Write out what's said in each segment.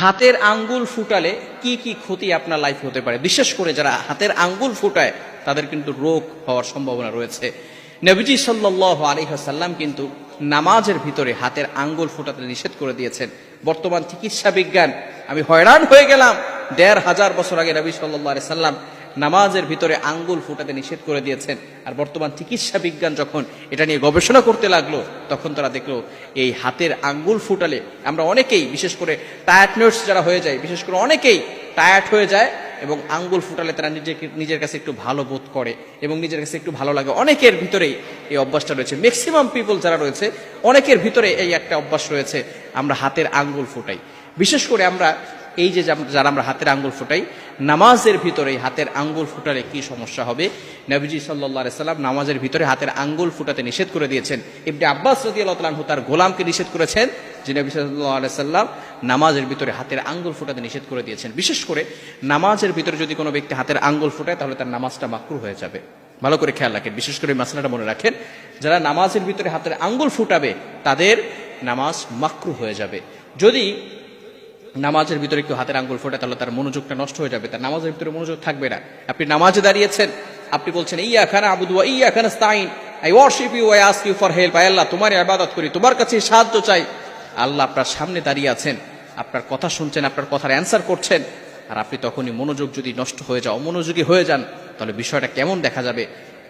হাতের আঙ্গুল ফুটালে কি কি ক্ষতি আপনার লাইফ হতে পারে? বিশেষ করে যারা হাতের আঙ্গুল ফুটায়, তাদের কিন্তু রোগ হওয়ার সম্ভাবনা রয়েছে। নবীজি সাল্লাহ আলিহাসাল্লাম কিন্তু নামাজের ভিতরে হাতের আঙ্গুল ফুটাতে নিষেধ করে দিয়েছেন। বর্তমান চিকিৎসা বিজ্ঞান, আমি হয়রান হয়ে গেলাম। দেড় হাজার বছর আগে নবী সাল্লাহ সাল্লাম নামাজের ভিতরে আঙ্গুল ফুটাতে নিষেধ করে দিয়েছেন। আর বর্তমান চিকিৎসা বিজ্ঞান যখন এটা নিয়ে গবেষণা করতে লাগল, তখন তারা দেখল এই হাতের আঙ্গুল ফুটালে আমরা অনেকেই, বিশেষ করে টায়ার্ড নার্স যারা হয়ে যায়, বিশেষ করে অনেকেই টায়ার্ড হয়ে যায় এবং আঙ্গুল ফুটালে তারা নিজেকে, নিজের কাছে একটু ভালো বোধ করে এবং নিজের কাছে একটু ভালো লাগে। অনেকের ভিতরেই এই অভ্যাসটা রয়েছে। ম্যাক্সিমাম পিপল যারা রয়েছে, অনেকের ভিতরে এই একটা অভ্যাস রয়েছে, আমরা হাতের আঙ্গুল ফুটাই। বিশেষ করে আমরা এই যে যারা আমরা হাতের আঙ্গুল ফুটাই, নামাজের ভিতরে হাতের আঙ্গুল ফুটালে কি সমস্যা হবে? নবীজি সাল্লাহ সাল্লাম নামাজের ভিতরে হাতের আঙ্গুল ফুটাতে নিষেধ করে দিয়েছেন। ইবনে আব্বাস রদি আল্লাহ তার গোলামকে নিষেধ করেছেন যে নবী সাল্লাহ সাল্লাম নামাজের ভিতরে হাতের আঙ্গুল ফুটাতে নিষেধ করে দিয়েছেন। বিশেষ করে নামাজের ভিতরে যদি কোনো ব্যক্তি হাতের আঙ্গুল ফুটায়, তাহলে তার নামাজটা মাকরু হয়ে যাবে। ভালো করে খেয়াল রাখেন। বিশেষ করে মাসলাটা মনে রাখেন, যারা নামাজের ভিতরে হাতের আঙ্গুল ফুটাবে, তাদের নামাজ মাকরু হয়ে যাবে। যদি নামাজের ভিতরে কেউ হাতের আঙ্গুল ফোটে তাহলে তার মনোযোগটা নষ্ট হয়ে যাবে, তার নামাজের ভিতরে মনোযোগ থাকবে না। আপনি নামাজে দাঁড়িয়েছেন, আপনি বলছেন ইয়া খানা আবুদুয়া ইয়া খানা স্তাইন I worship you I ask you for help I Allah তোমার ইবাদত করি, তোমার কাছে সাহায্য চাই। আল্লাহ আপনার সামনে দাঁড়িয়ে আছেন, আপনার কথা শুনছেন, আপনার কথার অ্যান্সার করছেন, আর আপনি তখনই মনোযোগ যদি নষ্ট হয়ে যাও অমনোযোগী হয়ে যান, তাহলে বিষয়টা কেমন দেখা যাবে?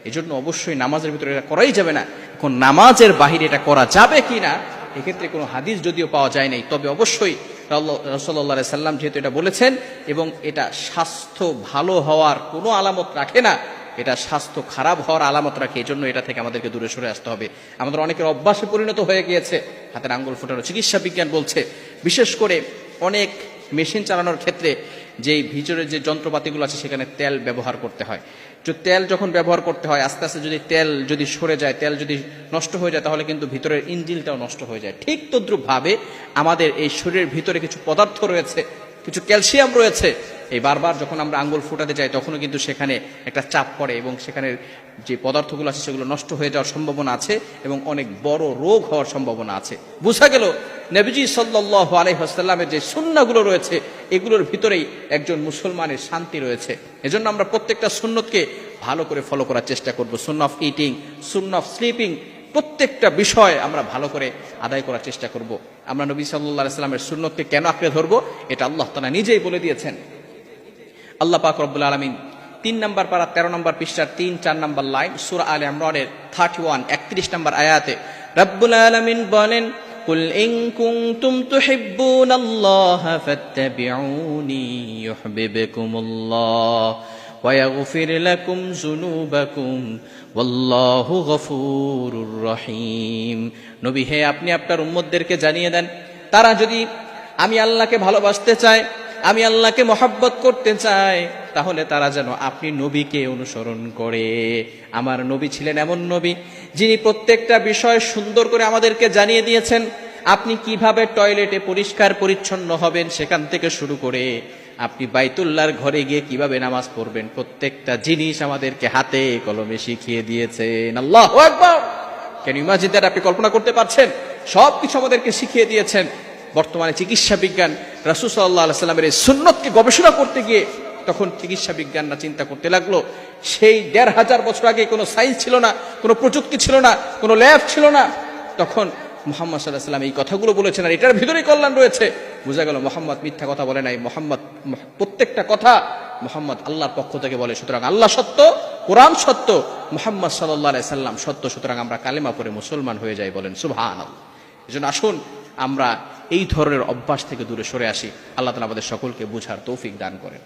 এজন্য অবশ্যই নামাজের ভিতরে এটা করাই যাবে না। এখন নামাজের বাহিরে এটা করা যাবে কি না এক্ষেত্রে কোনো হাদিস যদিও পাওয়া যায় নাই, তবে অবশ্যই রসল্লা সাল্লাম যেহেতু এটা বলেছেন এবং এটা স্বাস্থ্য ভালো হওয়ার কোনো আলামত রাখে না, এটা স্বাস্থ্য খারাপ হওয়ার আলামত রাখে এই জন্য এটা থেকে আমাদেরকে দূরে সরে আসতে হবে। আমাদের অনেকের অভ্যাসে পরিণত হয়ে গিয়েছে, হাতের আঙ্গুল ফোটানো চিকিৎসা বিজ্ঞান বলছে। বিশেষ করে অনেক মেশিন চালানোর ক্ষেত্রে যেই ভিতরের যে যন্ত্রপাতিগুলো আছে সেখানে তেল ব্যবহার করতে হয়। তেল যখন ব্যবহার করতে হয়, আস্তে আস্তে যদি তেল যদি সরে যায়, তেল যদি নষ্ট হয়ে যায়, তাহলে কিন্তু ভিতরের ইঞ্জিনটাও নষ্ট হয়ে যায়। ঠিক তদ্রুপ ভাবে আমাদের এই শরীরের ভিতরে কিছু পদার্থ রয়েছে, কিছু ক্যালসিয়াম রয়েছে। এই বারবার যখন আমরা আঙ্গুল ফুটাতে যাই, তখনও কিন্তু সেখানে একটা চাপ পড়ে এবং সেখানের যে পদার্থগুলো আছে, সেগুলো নষ্ট হয়ে যাওয়ার সম্ভাবনা আছে এবং অনেক বড় রোগ হওয়ার সম্ভাবনা আছে। বোঝা গেল, নবীজি সাল্লাহ আলহামের যে সুন্নাগুলো রয়েছে এগুলোর ভিতরেই একজন মুসলমানের শান্তি রয়েছে। এজন্য আমরা প্রত্যেকটা সুন্নতকে ভালো করে ফলো করার চেষ্টা করব। সুন্ন অফ ইটিং সুন্ন অফ স্লিপিং প্রত্যেকটা বিষয় আমরা ভালো করে আদায় করার চেষ্টা করব। আমরা নবী সাল্লাহ সাল্লামের সুন্নতকে কেন আঁকড়ে ধরবো? এটা আল্লাহ তালা নিজেই বলে দিয়েছেন। আল্লাহ পাক রব্বুল আলমিন তিন নম্বর পারা তেরো নম্বর পৃষ্ঠার তিন, চার নম্বর লাইন সুরা আল ইমরানের থার্টি ওয়ান একত্রিশ নম্বর আয়াতে, রব্বুল আলমিন বলেন قل إن كنتم تحبون الله فاتبعوني يحببكم الله ويغفر لكم ذنوبكم والله غفور رحيم নবী হে আপনি আপনার উম্মতদেরকে জানিয়ে দেন তারা যদি আমি আল্লাহকে ভালোবাসতে চায় আমি আল্লাহকে মহাব্বত করতে চাই, তাহলে তারা যেন আপনি নবীকে অনুসরণ করে। আমার নবী ছিলেন এমন নবী, যিনি প্রত্যেকটা বিষয় সুন্দর করে আমাদেরকে জানিয়ে দিয়েছেন, আপনি কীভাবে টয়লেটে পরিষ্কার পরিচ্ছন্ন হবেন সেখান থেকে শুরু করে, আপনি বাইতুল্লাহর ঘরে গিয়ে কীভাবে নামাজ পড়বেন, প্রত্যেকটা জিনিস আমাদেরকে হাতে কলমে শিখিয়ে দিয়েছেন। আল্লাহ কেন ইমাজিদার আপনি কল্পনা করতে পারছেন? সব কিছু আমাদেরকে শিখিয়ে দিয়েছেন। বর্তমানে চিকিৎসা বিজ্ঞান রাসুসাল্লাহ সাল্লামের এই সুন্নতকে গবেষণা করতে গিয়ে তখন চিকিৎসা বিজ্ঞানরা চিন্তা করতে লাগল, সেই দেড় হাজার বছর আগে কোনো সায়েন্স ছিল না, কোনো প্রযুক্তি ছিল না, কোনো ল্যাব ছিল না। তখন মোহাম্মদ সাল্লাহ সাল্লাম এই কথাগুলো বলেছেন, আর এটার ভিতরেই কল্যাণ রয়েছে। বোঝা গেল মোহাম্মদ মিথ্যা কথা বলে নাই, মোহাম্মদ প্রত্যেকটা কথা মোহাম্মদ আল্লাহর পক্ষ থেকে বলে, সুতরাং আল্লাহ সত্য, কোরআন সত্য, মোহাম্মদ সাল্লাহ সাল্লাম সত্য, সুতরাং আমরা কালেমা পরে মুসলমান হয়ে যাই বলেন এই জন্য আসুন, আমরা এই ধরনের অভ্যাস থেকে দূরে সরে আসি। আল্লাহ তালা আমাদের সকলকে বুঝার তৌফিক দান করেন।